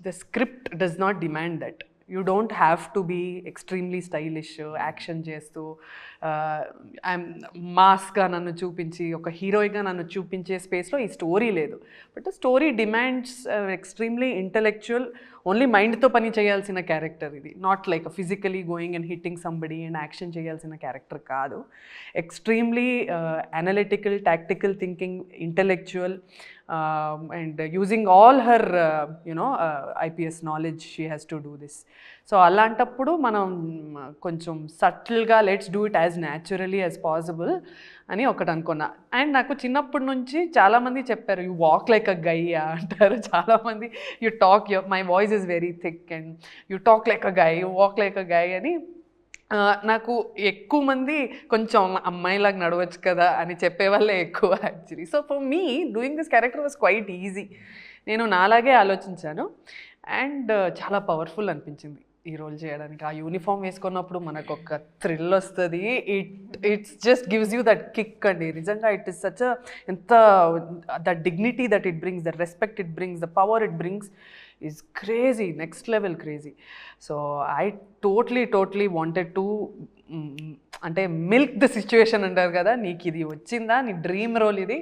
the script does not demand that. You don't have to be extremely stylish action చేస్తూ uh, I'm మాస్గా నన్ను చూపించి ఒక హీరోయిగా నన్ను చూపించే స్పేస్లో ఈ స్టోరీ లేదు. But story demands extremely intellectual only మైండ్తో పని చేయాల్సిన క్యారెక్టర్ ఇది. Not like physically going and hitting somebody and action చేయాల్సిన క్యారెక్టర్ కాదు. Extremely analytical tactical thinking intellectual and using all her you know IPS knowledge she has to do this so అలాంటప్పుడు మనం కొంచెం సటిల్గా let's do it as naturally as possible అని ఒకటి అనుకున్నా. And నాకు చిన్నప్పటి నుంచి చాలామంది చెప్పారు you walk like a guy అంటారు. చాలామంది you talk you my voice is very thick and you talk like a guy you walk like a guy అని. నాకు ఎక్కువ మంది కొంచెం అమ్మాయిలాగా నడవచ్చు కదా అని చెప్పేవాళ్ళే ఎక్కువ actually so for me doing this character was quite easy నేను నాలాగే ఆలోచించాను. అండ్ చాలా పవర్ఫుల్ అనిపించింది. ఈ రోల్ చేయడానికి. ఆ యూనిఫామ్ వేసుకున్నప్పుడు మనకు ఒక థ్రిల్ వస్తుంది. It it's just gives you that kick అండి. నిజంగా ఇట్ ఇస్ సచ్ ఎంత the dignity that it brings the respect it brings the power it brings is crazy next level crazy so I totally totally wanted to అంటే milk the situation అంటారు కదా నీకు ఇది వచ్చిందా? నీ డ్రీమ్ రోల్ ఇది.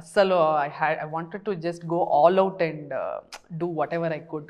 అస్సలు ఐ హ్యా I wanted to just go all out and do whatever I could